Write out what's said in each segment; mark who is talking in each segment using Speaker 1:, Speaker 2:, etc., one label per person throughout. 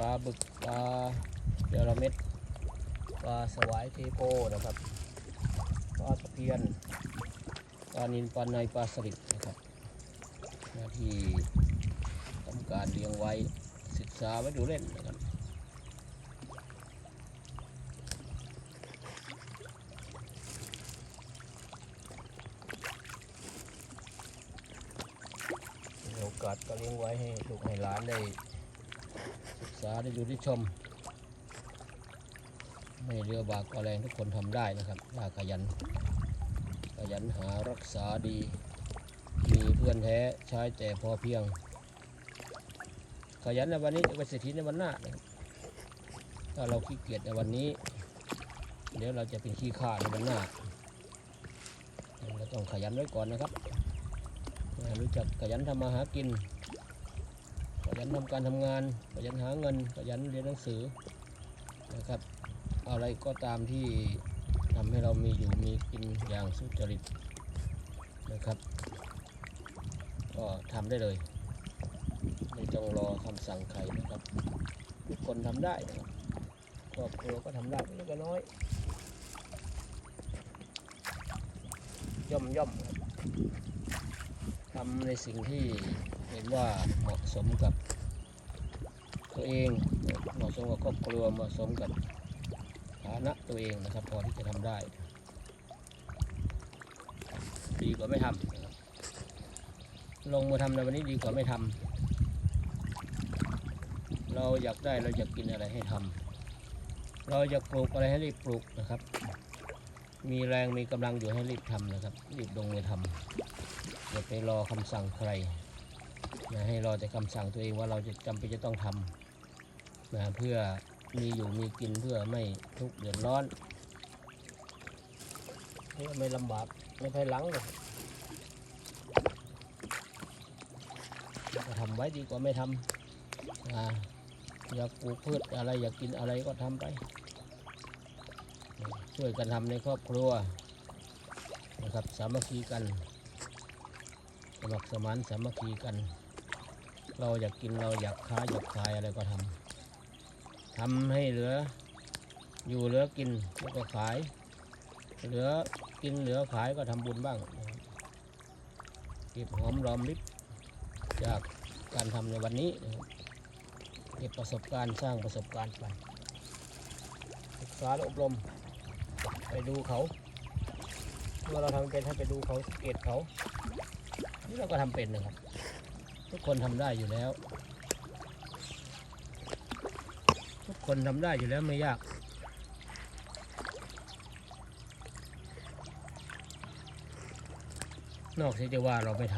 Speaker 1: ลาบึกปลาเดลเม็ดปลาสวายเทโพนะครับปลาตะเพียนปลานินปลาในปลาสลิดนะครับหน้าที่ทำการเลี้ยงไว้ศึกษาไว้ดูเล่นนะครับโอกาสก็เลี้ยงไว้ให้ลูกให้หลานได้ ษาได้ดูได้ชม ไม่เรือบากก็แรงทุกคนทำได้นะครับถ้าขยัน ขยันหารักษาดี มีเพื่อนแท้ใช้แต่พอเพียง ขยันในวันนี้จะเป็นเศรษฐีในวันหน้านะครับถ้าเราขี้เกียจในวันนี้ เดี๋ยวเราจะเป็นขี้ข้าในวันหน้าเราต้องขยันไว้ก่อนนะครับรู้จักขยันทำมาหากิน ยันทำการทำงาน ขยันหาเงิน ขยันเรียนหนังสือนะครับ อะไรก็ตามที่ทำให้เรามีอยู่มีกินอย่างสุจริตนะครับ ก็ทำได้เลย ไม่ต้องรอคำสั่งใครนะครับ ทุกคนทำได้นะครับครอบครัวก็ทำได้ไม่เล็กก็น้อย ย่อมย่อมทำในสิ่งที่ เห็นว่าเหมาะสมกับตัวเองเหมาะสมกับครอบครัวเหมาะสมกับฐานะตัวเองนะครับ พอที่จะทำได้ ดีกว่าไม่ทำนะครับลงมือทำในวันนี้ดีกว่าไม่ทำเราอยากได้เราอยากกินอะไรให้ทำเราอยากปลูกอะไรให้รีบปลูกนะครับ มีแรงมีกำลังอยู่ให้รีบทำนะครับรีบลงมือทำอย่าไปรอคำสั่งใคร อย่าให้รอแต่คำสั่งตัวเองว่าเราจะจำเป็นจะต้องทำนะเพื่อมีอยู่มีกินเพื่อไม่ทุกข์เดือดร้อนเพื่อไม่ลำบากไม่ภายหลังเลยก็ทำไว้ดีกว่าไม่ทำอ่าอยากปลูกพืชอะไรอยากกินอะไรก็ทำไป ช่วยกันทำในครอบครัวนะครับสามัคคีกันสมัครสมานสามัคคีกัน เราอยากกินเราอยากค้าอยากขายอะไรก็ทำทำให้เหลือ อยู่เหลือกินแล้วก็ขาย เหลือกินเหลือขายก็ทำบุญบ้างเก็บหอมรอมริบจากการทำในวันนี้เก็บประสบการณ์สร้างประสบการณ์ไปศึกษาและอบรม ไปดูเขาเมื่อเราทำเป็นให้ไปดูเขาสังเกตเขา นี่เราก็ทำเป็นนะครับ ทุกคนทำได้อยู่แล้ว ทุกคนทำได้อยู่แล้วไม่ยาก นอกเสียจากว่าเราไม่ท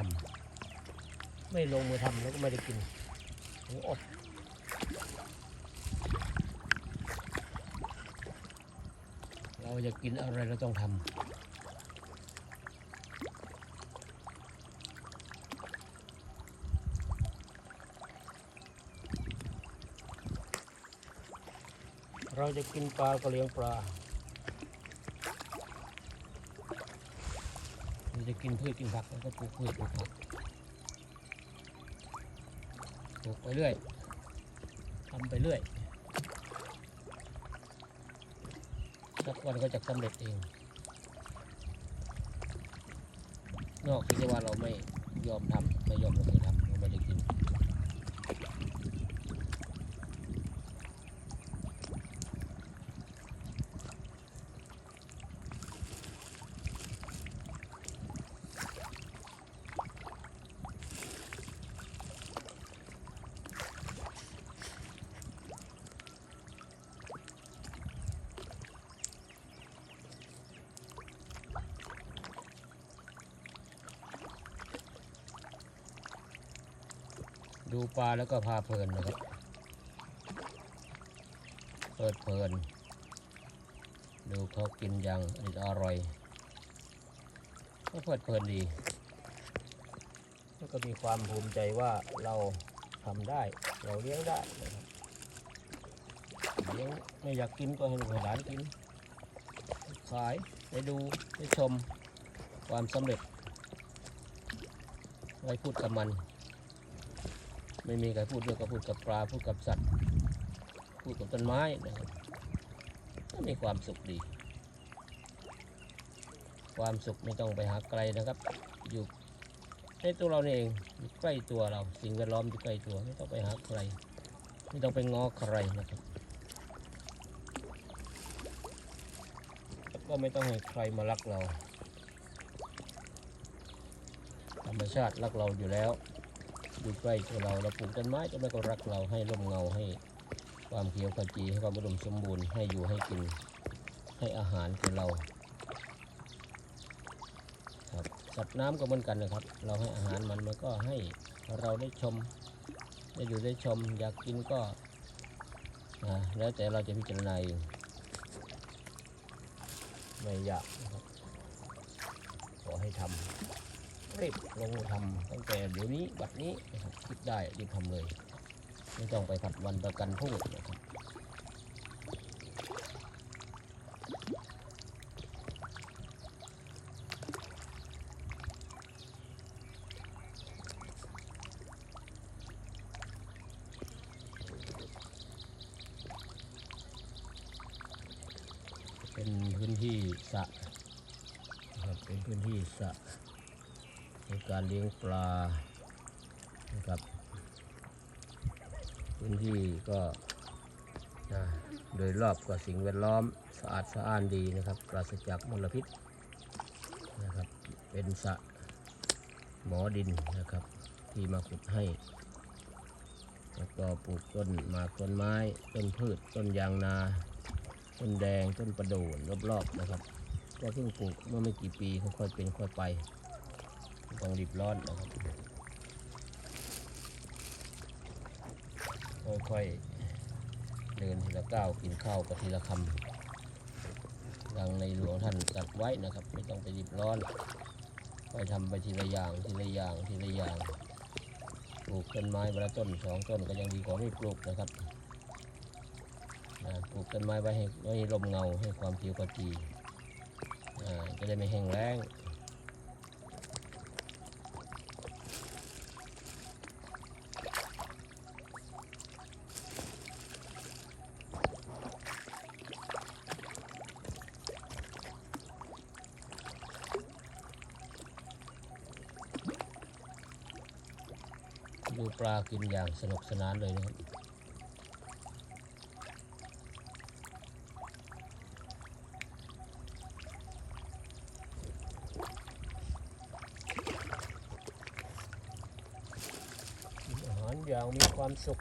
Speaker 1: ำไม่ลงมือทำแล้วก็ไม่ได้กินถึงอดเราจะกินอะไรเราต้องทำ เราจะกินปลาก็เลี้ยงปลา เราจะกินพืชกินผักเราก็ปลูกพืชปลูกผักปลูกไปเรื่อยทำไปเรื่อยสักวันก็จะสำเร็จเอง นอกจากว่าเราไม่ยอมทำไม่ยอมลงมือทำเราไม่ได้กิน ดูปลาแล้วก็พาเพลินนะครับเพิดเพลิน ดูเขากินอย่างอร่อยอร่อย ก็เพิดเพลินดี แล้วก็มีความภูมิใจว่าเราทำได้ เราเลี้ยงได้นะครับเลี้ยงไม่อยากกินก็ให้ลูกให้หลานกิน ขายไปดูไปชมความสำเร็จไว้พูดกับมัน ไม่มีใครพูดด้วยก็พูดกับปลาพูดกับสัตว์ พูดกับต้นไม้นะครับก็มีความสุขดี ความสุขไม่ต้องไปหาไกลนะครับ อยู่ในตัวเราเองอยู่ใกล้ตัวเรา สิ่งแวดล้อมอยู่ใกล้ตัวไม่ต้องไปหาใคร ไม่ต้องไปง้อใครนะครับแล้วก็ไม่ต้องให้ใครมารักเรา ธรรมชาติรักเราอยู่แล้ว อยู่ใกล้ตัวเราเราปลูกต้นไม้ต้นไม้ก็รักเราให้ร่มเงาให้ความเขียวขจีให้ความอุดมสมบูรณ์ให้อยู่ให้กินให้อาหารแก่เราครับสัตว์น้ำก็เหมือนกันนะครับ เราให้อาหารมันมันก็ให้เราได้ชมได้อยู่ได้ชม อยากกินก็แล้วแต่เราจะพิจารณาเองไม่อยากนะครับขอให้ทำ รีบลงทำตั้งแต่เดี๋ยวนี้บัดนี้นะครับคิดได้รีบทำเลย ไม่ต้องไปผัดวันประกันพรุ่งนะครับเป็นพื้นที่สะเป็นพื้นที่สะ ในการเลี้ยงปลานะครับพื้นที่ก็นะโดยรอบก็สิ่งแวดล้อมสะอาดสะอ้านดีนะครับปราศจากมลพิษนะครับเป็นสระหมอดินนะครับที่มาขุดให้แล้วก็ปลูกต้นหมากต้นไม้ ต้นพืช ต้นยางนา ต้นแดง ต้นประดู่รอบๆนะครับ ก็เพิ่งปลูกเมื่อไม่กี่ปีค่อยๆเป็นค่อยไป ต้องรีบร้อนนะครับค่อยๆเดินทีละก้าวกินข้าวก็ทีละคำดังในหลวงท่านตัดไว้นะครับ ไม่ต้องไปรีบร้อนค่อยทำไปทีละอย่างทีละอย่างทีละอย่างปลูกต้นไม้วันละต้นสองต้นก็ยังดีกว่าไม่ปลูกนะครับปลูกต้นไม้ไว้ให้ไว้ร่มเงาให้ความเขียวขจีจะได้ไม่แห้งแล้ง ดูปลากินอย่างสนุกสนานเลยนะครับกินอาหารอย่างมีความสุข